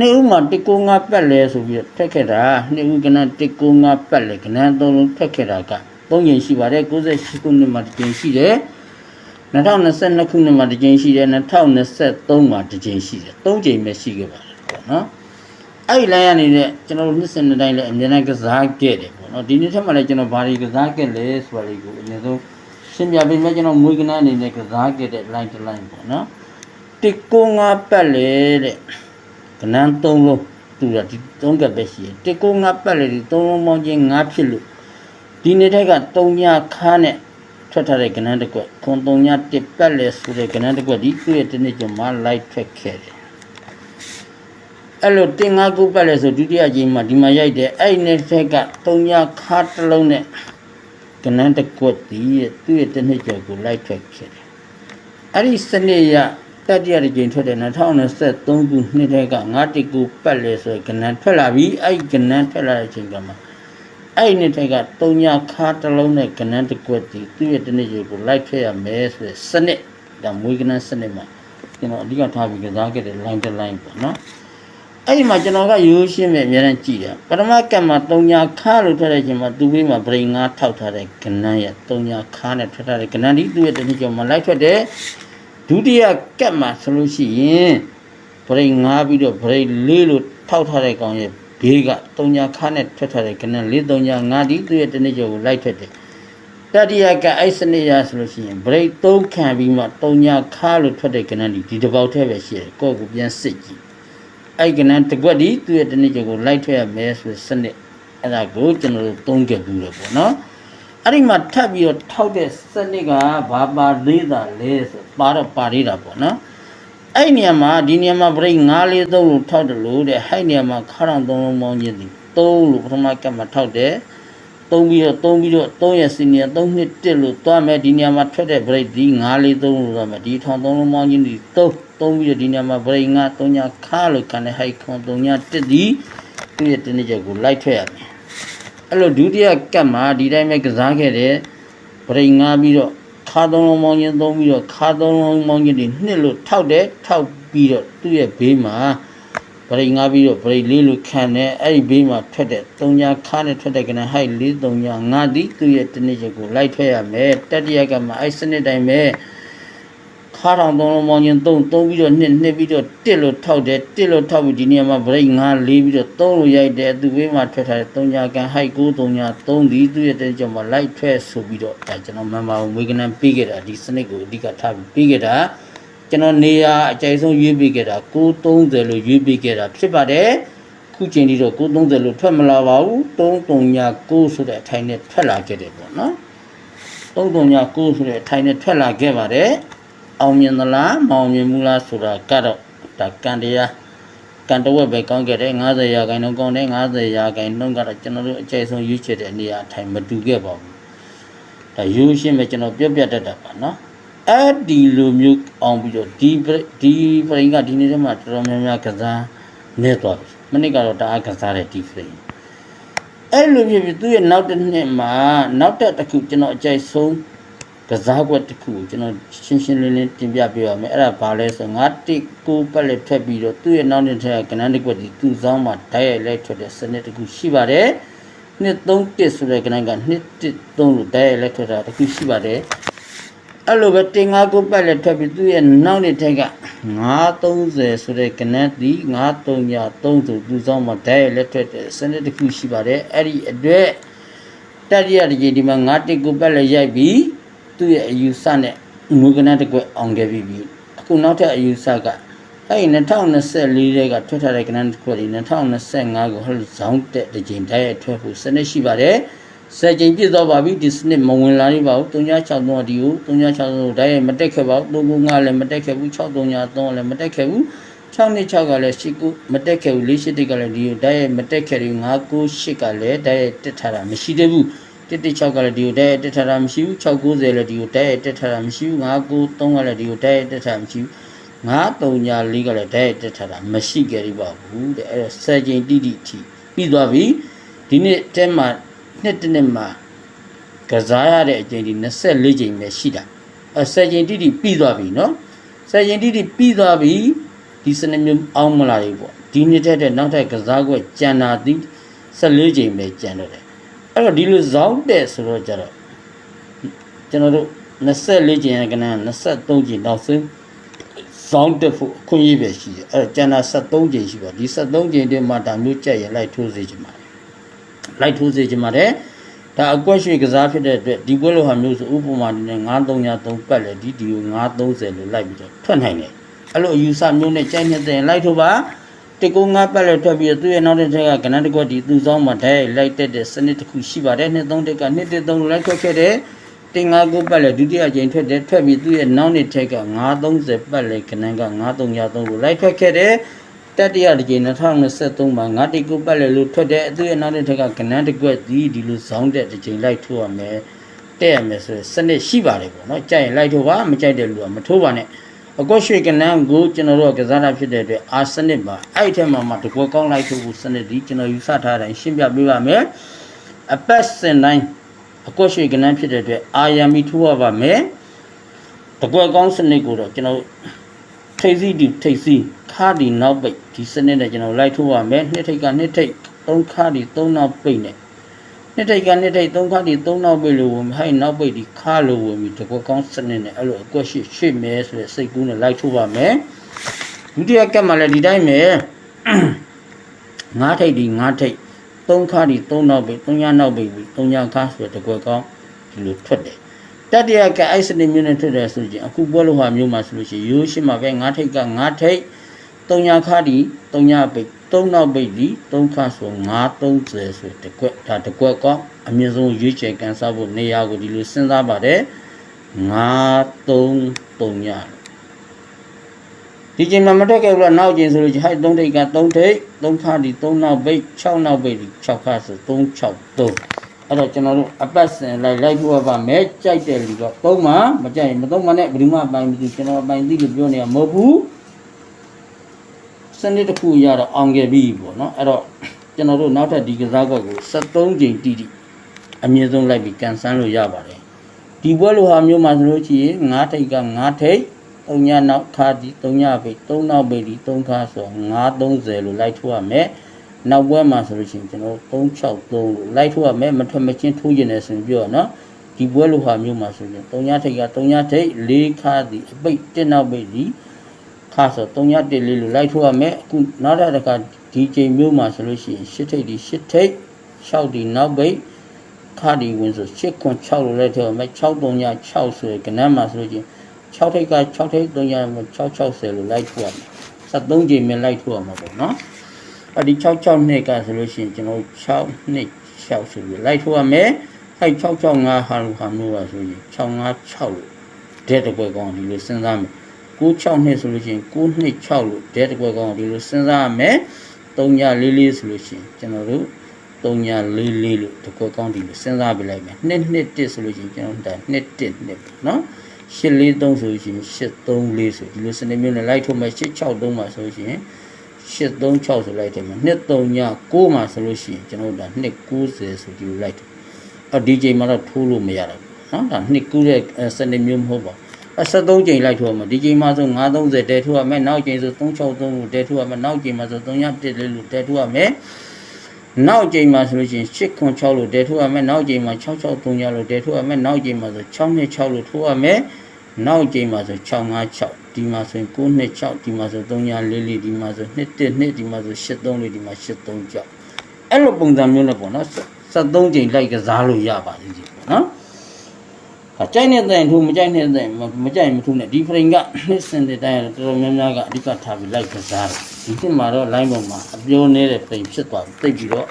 နှစ်ဦးမှာ195ပတ်လဲဆိုပြီးတော့ထက်ခဲ့တာနှစ်ဦးကနန်း195ပတ်လဲကနန်းသုံးလုံးထက်ခဲ့တာက၃ကြိမ်ရှိပါတယ်98ခုနှစ်မှာတစ်ကြိမ်ရှိတယ်2022ခုနှစ်မှာတစ်ကြိမ်ရှိတယ်2023မှာတစ်ကြိမ်ရှိတယ်၃ကြိမ်ပဲရှိခဲ့ပါတယ်ပေါ့နော်အဲ့ဒီလိုင်းရနေတဲ့ကျွန်တော်တို့နှစ်စင်တိုင်းလည်းအများနဲ့ကစားခဲ့တယ်ပေါ့နော်ဒီနေ့ထက်မှလည်းကျွန်တော်ဘာတွေကစားခဲ့လဲဆိုတာလေးကိုအရင်ဆုံးရှင်းပြပေးမယ်ကျွန်တော်မွေးကနန်းအနေနဲ့ကစားခဲ့တဲ့ line တစ် line ပေါ့နော်195ပတ်လေတဲ့ ကနန်း၃လုံးတူတာဒီ၃ကပ်ပဲရှိတယ်195ပတ်လေဒီ၃လုံးပေါင်းချင်း5ဖြစ်လို့ဒီနေ့ထက်က3ညခါနဲ့ထွက်ထားတဲ့ကနန်းတစ်ကွက်ခွန်3ည1ပတ်လေဆိုတဲ့ကနန်းတစ်ကွက်ဒီသူ့ရဲ့တစ်နေ့ကျော်မှာ light ထွက်ခဲ့တယ်အဲ့လိုတင်ငါကုပတ်လဲဆိုဒုတိယကြိမ်မှာဒီမှာရိုက်တယ်အဲ့ဒီနေ့ထက်က3ညခါတစ်လုံးနဲ့ကနန်းတစ်ကွက်ဒီရဲ့သူ့ရဲ့တစ်နေ့ကျော်ကို light ထွက်ခဲ့တယ်အဲ့ဒီစနစ်ရ တတိယကြိမ်ထွက်တဲ့2023ခုနှစ်ထဲက9တိကူပတ်လဲဆိုကနန်းထွက်လာပြီအဲ့ဒီကနန်းထွက်လာတဲ့အချိန်ကမှအဲ့ဒီနှစ်ထဲက3ညခါတစ်လုံးနဲ့ကနန်းတစ်ကွက်ဒီသူ့ရဲ့တစ်နေ့ကျော်ကို light ထွက်ရမယ်ဆိုတဲ့စနစ်ဒါမွေးကနန်းစနစ်မှာကျွန်တော်အဓိကထားပြီးကစားခဲ့တဲ့ line တစ် line ပေါ့နော်အဲ့ဒီမှာကျွန်တော်ကရိုးရှင်းပဲအများနဲ့ကြည့်တယ်ပထမကတ်မှာ3ညာခါလို့ထွက်တဲ့အချိန်မှာသူ့ဘေးမှာဗရိန်၅ထောက်ထားတဲ့ကနန်းရ3ညာခါနဲ့ထွက်ထားတဲ့ကနန်းဒီသူ့ရဲ့တစ်နှစ်ကျော်မှာလိုက်ထွက်တယ် ဒုတိယကတ်မှာဆိုလို့ရှိရင်ဗရိန်၅ပြီးတော့ဗရိန်၄လို့ထောက်ထားတဲ့ကောင်ရဲ့ဘေးက3ညာခါနဲ့ထွက်ထားတဲ့ကနန်း၄3ညာ၅ဒီသူ့ရဲ့တစ်နှစ်ကျော်ကိုလိုက်ထွက်တယ်တတိယကအဲ့စနစ်ရဆိုလို့ရှိရင်ဗရိတ်၃ခံပြီးမှ၃ညာခါလို့ထွက်တဲ့ကနန်းဒီဒီတစ်ပေါက်ထဲပဲရှိတယ်ကိုယ့်ကိုပြန်စစ်ကြည့်အဲ့ကနန်းတစ်ကွက်ဒီသူ့ရဲ့တနည်းကျော်ကိုလိုက်ထွက်ရမယ်ဆိုတဲ့စနစ်အဲ့ဒါကိုကျွန်တော်တို့သုံးခဲ့ဘူးလေပေါ့နော် အဲ့ဒီမှာထပ်ပြီးတော့ထောက်တဲ့စနစ်ကဘာပါလေးတာလဲဆိုပါတော့ပါသေးတာပေါ့နော်အဲ့ဒီနေရာမှာဒီနေရာမှာပြိတ်9လေးသုံးလို့ထောက်တယ်လို့တဲ့အဲ့ဒီနေရာမှာခါတောင်သုံးလုံးပေါင်းခြင်းဒီ3လို့ပထမကပ်မှာထောက်တယ်သုံးပြီးတော့သုံးပြီးတော့3ရဲ့စီနီယာ3နှစ်1လို့သွားမယ်ဒီနေရာမှာထွက်တဲ့ break ဒီ9လေး3လို့သွားမယ်ဒီထောင်3လုံးပေါင်းခြင်းဒီ3သုံးပြီးတော့ဒီနေရာမှာ break 9 3ညခါလို့ခံတဲ့ high ခွန်3ည1ဒီသူ့ရဲ့တနေ့ချက်ကိုလိုက်ထွက်ရမယ် အဲ့လိုဒုတိယကပ်မှာဒီတိုင်းပဲကစားခဲ့တယ် break 9ပြီးတော့ခါ3လုံးပေါင်းခြင်းသုံးပြီးတော့ခါ3လုံးပေါင်းခြင်းဒီနှစ်လို့ထောက်တယ်ထောက်ပြီးတော့သူ့ရဲ့ဘေးမှာဗရိတ်ငါပြီးတော့ဗရိတ်လေးလို့ခံတယ်အဲ့ဒီဘေးမှာထွက်တဲ့၃ညာခါနဲ့ထွက်တဲ့ကနဟိုက်၄၃ညာငါသည်သူ့ရဲ့တနည်းချက်ကိုလိုက်ထွက်ရမယ်တတိယကမှာအဲ့စနစ်တိုင်းပဲ ခါထောင်သုံးလုံးပေါင်းချင်းသုံးသုံးပြီးတော့နှစ်နှစ်ပြီးတော့တစ်လို့ထောက်တယ်တစ်လို့ထောက်ပြီးဒီနေရာမှာဗရိတ်ငါလေးပြီးတော့သုံးလို့ရိုက်တယ်သူ့ဘေးမှာထွက်ထားတဲ့၃ညာကန်ဟိုက်၉၃ညာ၃ဒီသူ့ရဲ့တနည်းချက်မှာလိုက်ထွက်ဆိုပြီးတော့ဒါကျွန်တော်မမအောင်မွေးကနန်းပြီးခဲ့တာဒီစနစ်ကိုအဓိကထားပြီးပြီးခဲ့တာကျွန်တော်နေရာအကြိုက်ဆုံးရွေးပေးခဲ့တာ930လို့ရွေးပေးခဲ့တာဖြစ်ပါတယ်ခုချိန်ဒီတော့930လို့ထွက်မလာပါဘူး339ဆိုတဲ့အထိုင်နဲ့ထွက်လာခဲ့တယ်ပေါ့နော်339ဆိုတဲ့အထိုင်နဲ့ထွက်လာခဲ့ပါတယ် အောင်မြင်သလားမအောင်မြင်ဘူးလားဆိုတာကတော့ဒါကံတရားကံတဝက်ပဲကောင်းခဲ့တယ်90ရာခိုင်နှုန်းကောင်းတယ်90ရာခိုင်နှုန်းကတော့ကျွန်တော်တို့အကြိုက်ဆုံးရွေးချယ်တဲ့နေရာအထိုင်မတူခဲ့ပါဘူးဒါရိုးရှင်းပဲကျွန်တော်ပြပြတတ်တာပါနော်အဲ့ဒီလိုမျိုးအောင်ပြီးတော့ဒီဒီဖရိန်ကဒီနေ့တည်းမှာတော်တော်များများကစားနေသွားပြီမနစ်ကတော့တအားကစားတဲ့ဒီဖရိန်အဲ့လိုဖြစ်ပြီးသူ့ရဲ့နောက်တစ်နှစ်မှာနောက်တစ်တစ်ခုကျွန်တော်အကြိုက်ဆုံး ကစားကွက်တစ်ခုကိုကျွန်တော်ရှင်းရှင်းလင်းလင်းတင်ပြပေးပါမယ်အဲ့ဒါဘာလဲဆိုငါတစ်ကိုပတ်လက်ထွက်ပြီးတော့သူ့ရဲ့နောက်နှစ်ထက်ကနန်းတစ်ကွက်ဒီသူ့ဆောင်မှာဓာတ်ရိုက်လိုက်ထွက်တဲ့စနစ်တစ်ခုရှိပါတယ်နှစ်3တစ်ဆိုတဲ့ကနန်းကနှစ်1 3လို့ဓာတ်ရိုက်လိုက်ထွက်တာတစ်ခုရှိပါတယ်အဲ့လိုပဲတင်ငါကိုပတ်လက်ထွက်ပြီးသူ့ရဲ့နောက်နှစ်ထက်က930ဆိုတဲ့ကနန်းဒီ930 3ဆိုသူဆောင်မှာဓာတ်ရလက်ထွက်တဲ့စနစ်တစ်ခုရှိပါတယ်အဲ့ဒီအတွက်တတိယတစ်ကြိမ်ဒီမှာ9တစ်ကိုပတ်လက်ရိုက်ပြီး သူ့ရဲ့အယူဆနဲ့ငွေကနန်းတစ်ကွက်အောင်ခဲ့ပြီးပြီအခုနောက်ထပ်အယူဆကအဲ့ဒီ2024ထဲကထွက်ထားတဲ့ကနန်းတစ်ခွက်ဒီ2025ကိုဟိုဇောင်းတက်တစ်ကြိမ်ဓာတ်ရထွက်ဖို့စနစ်ရှိပါတယ်စက်ချိန်ပြည့်သွားပါပြီဒီစနစ်မဝင်လာနေပါဘူး3963ဒီကို3963ဓာတ်ရမတက်ခဲ့ပါဘူး395လည်းမတက်ခဲ့ဘူး633လည်းမတက်ခဲ့ဘူး626ကလည်း89မတက်ခဲ့ဘူး481ကလည်းဒီကိုဓာတ်ရမတက်ခဲ့ဘူး998ကလည်းဓာတ်ရတက်ထားတာမရှိသေးဘူး 116ကလည်းဒီကိုတက်တက်ထားတာမရှိဘူး690လည်းဒီကိုတက်တက်ထားတာမရှိဘူး593ကလည်းဒီကိုတက်တက်ထားတာမရှိဘူး9 3 4ကလည်းတက်တက်ထားတာမရှိကြရပါဘူးတဲ့အဲ့တော့ဆယ်ကျင်တိတိထိပြီးသွားပြီဒီနေ့တဲမှာနှစ်တစ်နှစ်မှာကစားရတဲ့အချိန်ဒီ24ချိန်ပဲရှိတာအဆယ်ချိန်တိတိပြီးသွားပြီနော်ဆယ်ချိန်တိတိပြီးသွားပြီဒီစနစ်မျိုးအောင်မလာဘူးပေါ့ဒီနှစ်တက်တဲ့နောက်ထပ်ကစားကွက်ကြံတာဒီ14ချိန်ပဲကြံတော့တယ် အဲ့တော့ဒီလိုဇောင်းတဲ့ဆိုတော့ကြတော့ကျွန်တော်တို့24ချိန်ကနန်း23ချိန်နောက်ဆုံးဇောင်းတက်ဖို့အခွင့်အရေးပဲရှိတယ်အဲ့တော့ကျန်တာ73ချိန်ရှိပါဒီ73ချိန်တည်းမှာဒါမျိုးကြက်ရင်လိုက်ထိုးစေချင်ပါတယ်လိုက်ထိုးစေချင်ပါတယ်ဒါအကွက်ရွှေကစားဖြစ်တဲ့အတွက်ဒီပွဲလိုဟာမျိုးဆိုဥပမာဒီနဲ့9303ပတ်လေဒီဒီကို930လို့လိုက်ပြီးတော့ထွက်နိုင်တယ်အဲ့လိုအယူဆမျိုးနဲ့ကြိုက်နေတဲ့လိုက်ထိုးပါ တကူငါပတ်လက်ထွက်ပြီးသူ့ရဲ့နောက်တစ်ထက်ကကဏ္ဍတစ်ခွက်ဒီသူ့ဆောင်မှာဓာတ်ရိုက်လိုက်တက်တဲ့စနစ်တစ်ခုရှိပါတယ်နှစ်သုံးတက်ကနှစ်တစ်သုံးလိုက်ထွက်ခဲ့တဲ့တင်ငါကိုပတ်လက်ဒုတိယကြိမ်ထွက်တဲ့ထွက်ပြီးသူ့ရဲ့နောက်နှစ်ထက်က930ပတ်လက်ကဏ္ဍက9303ကိုလိုက်ထွက်ခဲ့တဲ့တတိယကြိမ်2023မှာငါတိကိုပတ်လက်လို့ထွက်တဲ့အသူ့ရဲ့နောက်တစ်ထက်ကကဏ္ဍတစ်ခွက်ဒီဒီလိုဇောင်းတဲ့တစ်ကြိမ်လိုက်ထိုးရမယ်တဲ့ရမယ်ဆိုစနစ်ရှိပါတယ်ပေါ့နော်ကြိုက်ရင်လိုက်ထိုးပါမကြိုက်တဲ့လူကမထိုးပါနဲ့ အကောရွှေကနန်းကိုကျွန်တော်တို့ကစားတာဖြစ်တဲ့အတွက်အာစနစ်ပါအဲ့ဒီထဲမှာမှတကွကောင်းလိုက်ထိုးဖို့စနစ်ဒီကျွန်တော်ယူဆထားတဲ့အတိုင်းရှင်းပြပေးပါမယ်အပတ်စဉ်တိုင်းအကောရွှေကနန်းဖြစ်တဲ့အတွက်အာယံမီထိုးရပါမယ်တကွကောင်းစနစ်ကိုတော့ကျွန်တော်ထိပ်စီးဒီထိပ်စီးခါဒီနောက်ပိတ်ဒီစနစ်နဲ့ကျွန်တော်လိုက်ထိုးရမယ်နှစ်ထိပ်ကနှစ်ထိပ်သုံးခါဒီသုံးနောက်ပိတ်နဲ့ နှစ်ထိပ်ကနှစ်ထိပ်သုံးခါဒီသုံးနောက်ပိတ်လို့ဝင်ဟိုင်းနောက်ပိတ်ဒီခါလို့ဝင်ပြီးတကွကောင်းစနစ်နဲ့အဲ့လိုအကွက်ရှိရွှေ့မယ်ဆိုတဲ့စိတ်ကူးနဲ့လိုက်ထိုးပါမယ်ဒုတိယကပ်မှလည်းဒီတိုင်းပဲငါးထိပ်ဒီငါးထိပ်သုံးခါဒီသုံးနောက်ပိတ်သုံးညနောက်ပိတ်ပြီးသုံးညခါဆိုတဲ့တကွကောင်းဒီလိုထွက်တယ်တတိယကအိုက်စနစ်မျိုးနဲ့ထွက်တယ်ဆိုရင်အခုပွဲလို့ဟာမျိုးမှာဆိုလို့ရှိရင်ရိုးရှင်းမှာပဲငါးထိပ်ကငါးထိပ်သုံးညခါဒီသုံးညပိတ် သုံးနောက်ပိတ်ဒီသုံးခါဆို930ဆိုတကွက်ဒါတကွက်ကောင်းအမြင့်ဆုံးရွေးချယ်ကန်စားဖို့နေရာကိုဒီလိုစဉ်းစားပါတယ်933ညဒီချိန်မှာမတက်ခဲ့ဘူးလားနောက်ချိန်ဆိုလို့ဟိုက်3ထိပ်က3ထိပ်3ခါဒီ3နောက်ပိတ်6နောက်ပိတ်ဒီ6ခါဆို363အဲ့တော့ကျွန်တော်တို့အပတ်စဉ်လိုက်လိုက်ဖို့ပါမယ်ကြိုက်တဲ့လူတော့သုံးမှာမကြိုက်ရင်မသုံးမှာနဲ့ဘယ်သူမှအပိုင်မသိကျွန်တော်အပိုင်သိလို့ပြောနေတာမဟုတ်ဘူးစ နစ်တစ်ခုရတော့အောင်ခဲ့ပြီပေါ့နော်အဲ့တော့ကျွန်တော်တို့နောက်ထပ်ဒီကစားကွက်ကို73ကြိမ်တီးတီးအမြင့်ဆုံးလိုက်ပြီးကန်ဆန်းလို့ရပါတယ်ဒီပွဲလိုဟာမျိုးမှာဆိုလို့ရှိရင်9ထိပ်က9ထိပ်၃ညနောက်ခါဒီ၃ညပဲ၃နောက်ပဲဒီ3ခါဆို930လို့လိုက်ထိုးရမယ်နောက်ပွဲမှာဆိုလို့ရှိရင်ကျွန်တော်363လို့လိုက်ထိုးရမယ်မထွက်မချင်းထိုးရင်လည်းဆိုပြောနော်ဒီပွဲလိုဟာမျိုးမှာဆိုရင်၃ညထိပ်က၃ညထိပ်၄ခါဒီအပိတ်1နောက်ပဲဒီ3 ဟာဆို3ရက်တလေးလို့လိုက်ထိုးရမယ်အခုနောက်တစ်ခါဒီချိန်မျိုးမှာဆိုလို့ရှိရင်ရှစ်ထိပ်ဒီရှစ်ထိပ်6ဒီနောက်ပိတ်ခါဒီဝင်ဆို6ခွန်6လို့လိုက်ထိုးရမယ်6 3ရက်6ဆိုရင်ကဏ္ဍမှာဆိုလို့ရှိရင်6ထိပ်က6ထိပ်3ရက်မှာ6 60လို့လိုက်ထိုးရမယ်73ချိန်မြန်လိုက်ထိုးရမှာပေါ့နော်အဲ့ဒီ66နှစ်ကဆိုလို့ရှိရင်ကျွန်တော်6နှစ်6ဆိုပြီးလိုက်ထိုးရမယ်အဲ့665ဟာလို့ခါမျိုးပါဆိုရင်656လို့တဲ့တပွဲကောင်းဒီလိုစဉ်းစားမယ် 6နှစ်ဆိုလို့ရှိရင်9နှစ်6လို့ဒဲတစ်ခွက်ကောင်းဒီလိုစဉ်းစားရမယ်3ည4လေးဆိုလို့ရှိရင်ကျွန်တော်တို့3ည4လေးလို့တစ်ခွက်ကောင်းဒီလိုစဉ်းစားပြလိုက်မယ်2 2 1ဆိုလို့ရှိရင်ကျွန်တော်ဒါ2 1 1နော်843ဆိုလို့ရှိရင်834ဆိုဒီလိုစနစ်မျိုးနဲ့လိုက်ထုတ်မယ်863မှာဆိုလို့ရှိရင်836ဆိုလိုက်တယ်မှာ239 9မှာဆိုလို့ရှိရင်ကျွန်တော်ဒါ290ဆိုဒီလိုလိုက်တယ်အဲဒီချိန်မှာတော့ထိုးလို့မရတော့နော်ဒါ290စနစ်မျိုးမဟုတ်ပါဘူး 73ချိန်လိုက်ထိုးမှာဒီချိန်မှာဆို930တဲထိုးရမယ်နောက်ချိန်ဆို363လို့တဲထိုးရမယ်နောက်ချိန်မှာဆို301လေးလို့တဲထိုးရမယ်နောက်ချိန်မှာဆိုလို့ရှိရင်806လို့တဲထိုးရမယ်နောက်ချိန်မှာ663ရလို့တဲထိုးရမယ်နောက်ချိန်မှာဆို626လို့ထိုးရမယ်နောက်ချိန်မှာဆို656ဒီမှာဆိုရင်926ဒီမှာဆို344ဒီမှာဆို112ဒီမှာဆို83လေးဒီမှာ83ကြောက်အဲ့လိုပုံစံမျိုးနဲ့ပေါ့နော်73ချိန်လိုက်ကစားလို့ရပါလိမ့်မယ်ပေါ့နော်အ ကြိုက်နေတဲ့ထူမကြိုက်နေတဲ့မကြိုက်မထူနဲ့ဒီဖရင်ကနှစ်စင်တဲ့တိုင်းတော်တော်များများကအဓိကထားပြီးလိုက်ကစားတယ်ဒီနှစ်မှာတော့ line ပေါ်မှာအပြောနေတဲ့ဖရင်ဖြစ်သွားပြီတိတ်ပြီးတော့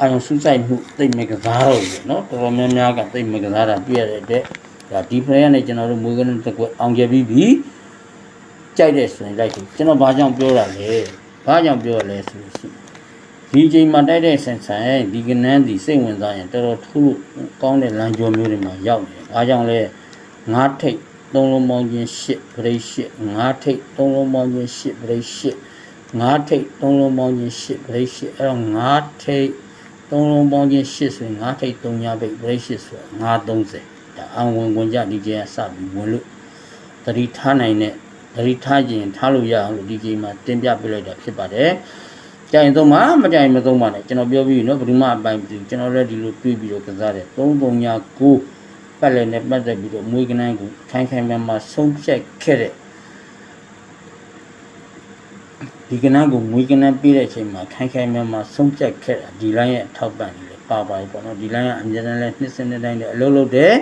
အာရုံစူးစိုက်မှုတိတ်မကစားတော့ဘူးเนาะတော်တော်များများကတိတ်မကစားတာတွေ့ရတဲ့အတွက်ဒါဒီဖရင်ကနေကျွန်တော်တို့မွေးကလေးတစ်ကွအောင်ကြပြီးပြီကြိုက်တဲ့ဆိုရင်လိုက်တယ်ကျွန်တော်ဘာကြောင့်ပြောတာလဲဘာကြောင့်ပြောရလဲဆိုလို့ရှိရင် ဒီချိန်မှာတိုက်တဲ့ဆန်ဆန်ဒီကနန်းဒီစိတ်ဝင်စားရင်တော်တော်ထူးလို့ကောင်းတဲ့လမ်းကြောမျိုးတွေမှာရောက်နေတယ်။အားကြောင့်လဲငါးထိတ်သုံးလုံးပေါင်းခြင်း၈ပရိ၈ငါးထိတ်သုံးလုံးပေါင်းခြင်း၈ပရိ၈ငါးထိတ်သုံးလုံးပေါင်းခြင်း၈ပရိ၈အဲ့တော့ငါးထိတ်သုံးလုံးပေါင်းခြင်း၈ဆိုရင်ငါးထိတ်သုံးညပိတ်ပရိ၈ဆို930ဒါအံဝင်ဝင်ကြဒီကျဲစပြီးဝင်လို့တတိထားနိုင်တဲ့သတိထားခြင်းထားလို့ရအောင်လို့ဒီချိန်မှာတင်ပြပေးလိုက်တာဖြစ်ပါတယ် ကြိုင်သုံးမှာမကြိုင်မသုံးပါနဲ့ကျွန်တော်ပြောပြီးနော်ဘယ်သူမှအပိုင်မသိဘူးကျွန်တော်လည်းဒီလိုတွေးပြီးတော့ကစားတယ်3339ပတ်လည်းနဲ့ပတ်သက်ပြီးတော့မွေးကနန်းကိုခိုင်ခိုင်မာမာဆုံးဖြတ်ခဲ့တဲ့ဒီကနန်းကိုမွေးကနန်းပြည့်တဲ့အချိန်မှာခိုင်ခိုင်မာမာဆုံးဖြတ်ခဲ့တာဒီလိုင်းရဲ့အထောက်ပံ့နေလေပါပါတယ်ပေါ့နော်ဒီလိုင်းကအမြဲတမ်းလဲနှစ်စနစ်တိုင်းလည်းအလုပ်လုပ်တယ်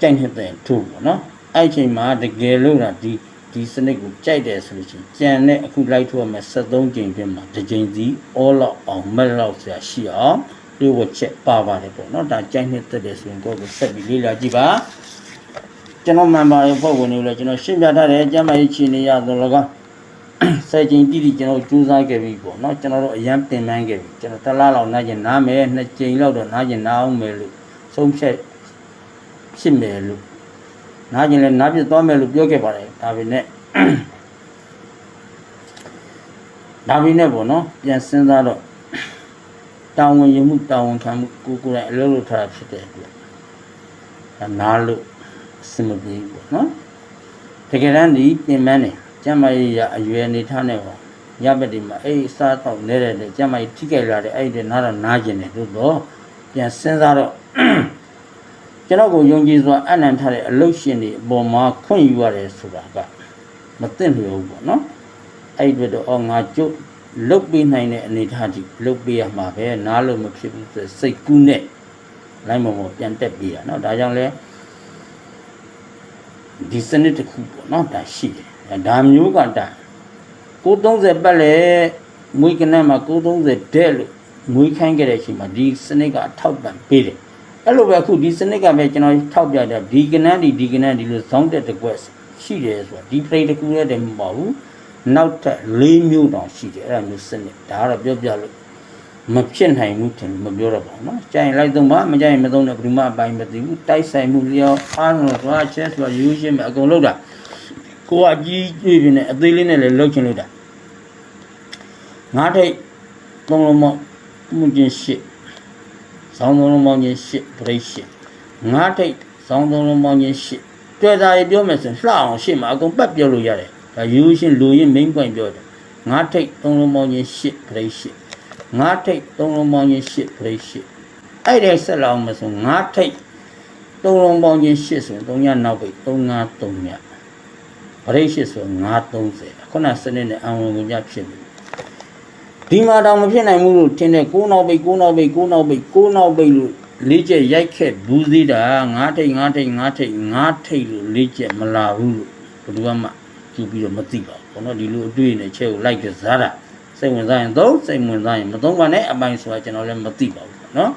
ကြိုင်တဲ့ထူပေါ့နော်အဲ့အချိန်မှာတကယ်လို့တာဒီ ဒီစနစ်ကိုကြိုက်တယ်ဆိုလို့ရှိရင်ကြံတဲ့အခုလိုက်ထုတ်ရမယ်73ကြိမ်ပြမှာတစ်ကြိမ်စီ all out အောင်မက်လောက်ဆရာရှိအောင်ဒီဝချက်ပါပါတယ်ပေါ့နော်ဒါကြိုက်နေတဲ့တယ်ဆိုရင်ကိုယ့်ကိုဆက်ပြီးလေ့လာကြည့်ပါကျွန်တော်မှန်ပါရဖို့ဝင်နေလို့ကျွန်တော်ရှင်းပြထားတယ်ကျမ်းမာရေးခြေနေရသလိုကောစိုက်ချင်းတိတိကျွန်တော်ကြိုးစားခဲ့ပြီပေါ့နော်ကျွန်တော်တို့အရန်တင်ပန်းခဲ့ပြီကျွန်တော်တစ်လားလောက်နားကျင်နားမယ်နှစ်ကြိမ်လောက်တော့နားကျင်နားအောင်မယ်လို့ဆုံးဖြတ်ဖြစ်မယ်လို့ နားကျင်လဲနားပြသွားမယ်လို့ပြောခဲ့ပါတယ်ဒါပေမဲ့ဒါပေမဲ့ပေါ့နော်ပြန်စဉ်းစားတော့တာဝန်ယူမှုတာဝန်ခံမှုကိုယ်ကိုယ်တိုင်အလုပ်လုပ်ထားတာဖြစ်တဲ့အတွက်ဒါနားလို့အဆင်မပြေဘူးပေါ့နော်တကယ်တမ်းဒီပြင်ပန်းနေကျမ်းမာရေးရအရွယ်အနေထားနဲ့ပေါ့ရဘက်ဒီမှာအဲ့အစားတော့နေတဲ့လေကျမ်းမာရေးထိခိုက်လာတဲ့အဲ့ဒီနားတော့နားကျင်တယ်သို့တော့ပြန်စဉ်းစားတော့ ကျွန်တော်ကိုယုံကြည်စွာအနံထားတဲ့အလုတ်ရှင်တွေအပေါ်မှာခွင့်ယူရတယ်ဆိုတာကမသိလျော်ဘူးပေါ့နော်အဲ့ဒီတော့အော်ငါကျုပ်လုတ်ပေးနိုင်တဲ့အနေအထားကြီးလုတ်ပေးရမှာပဲနားလို့မဖြစ်ဘူးဆိုစိတ်ကူးနဲ့လိုင်းမမောပြန်တက်ပေးရနော်ဒါကြောင့်လဲဒီစနစ်တစ်ခုပေါ့နော်ဒါရှိတယ်ဒါမျိုးကဒါ930ပတ်လဲမွေးကနက်မှာ930တဲ့လို့မွေးခိုင်းခဲ့တဲ့အချိန်မှာဒီစနစ်ကအထောက်ပံ့ပေးတယ် အဲ့လိုပဲအခုဒီစနစ်ကပဲကျွန်တော်ထောက်ပြတယ်ဒီကနန်းဒီဒီကနန်းဒီလိုဇောင်းတက်တစ်ကွက်ရှိတယ်ဆိုတာဒီ play တစ်ခုနဲ့တည်းမပေါ့ဘူးနောက်ထပ်၄မျိုးတောင်ရှိတယ်အဲ့ဒါမျိုးစနစ်ဒါကတော့ပြောပြလို့မဖြစ်နိုင်ဘူးထင်မပြောတော့ပါဘူးเนาะကြိုင်လိုက်သုံးပါမကြိုင်မသုံးတော့ဘယ်သူမှအပိုင်မသိဘူးတိုက်ဆိုင်မှုလျောက်အားလို့သွားချက်ဆိုတာယူရှင်းမယ်အကုန်လုံးတာကိုကအကြီးကြီးပြင်းနေအသေးလေးနဲ့လည်းလှုပ်ချင်လို့တာငါးထိတ်သုံးလုံးမမှုချင်းရှစ် ဇောင်းသုံးလုံးပေါင်းချင်း၈ပရိတ်၈ငါးထိတ်ဇောင်းသုံးလုံးပေါင်းချင်း၈တွေ့တာရပြောမယ်ဆိုရင်လှအောင်ရှေ့မှာအကုန်ပတ်ပြောလို့ရတယ်ဒါယူရှင်းလူရင်း main point ပြောတယ်ငါးထိတ်သုံးလုံးပေါင်းချင်း၈ပရိတ်၈ငါးထိတ်သုံးလုံးပေါင်းချင်း၈ပရိတ်၈အဲ့ဒီဆက်လောက်မယ်ဆိုငါးထိတ်သုံးလုံးပေါင်းချင်း၈ဆိုရင်3ညနောက်ပိတ်3 5 3ညပရိတ်၈ဆို930ခုနစနစ်နဲ့အံဝင်ကိုညဖြစ်ပြီ ဒီမှာတော့မဖြစ်နိုင်ဘူးလို့ထင်တယ်ကိုးနောက်ပိတ်ကိုးနောက်ပိတ်ကိုးနောက်ပိတ်ကိုးနောက်ပိတ်လို့လေးချက်ရိုက်ခက်ဘူးသေးတာငါးထိတ်ငါးထိတ်ငါးထိတ်ငါးထိတ်လို့လေးချက်မလာဘူးလို့ဘယ်သူမှကြည့်ပြီးတော့မသိပါဘူးဘောနော်ဒီလိုအတွေ့နဲ့ချက်ကိုလိုက်ကစားတာစိတ်ဝင်စားရင်သုံးစိတ်ဝင်စားရင်မသုံးပါနဲ့အပိုင်ဆိုတာကျွန်တော်လည်းမသိပါဘူးနော်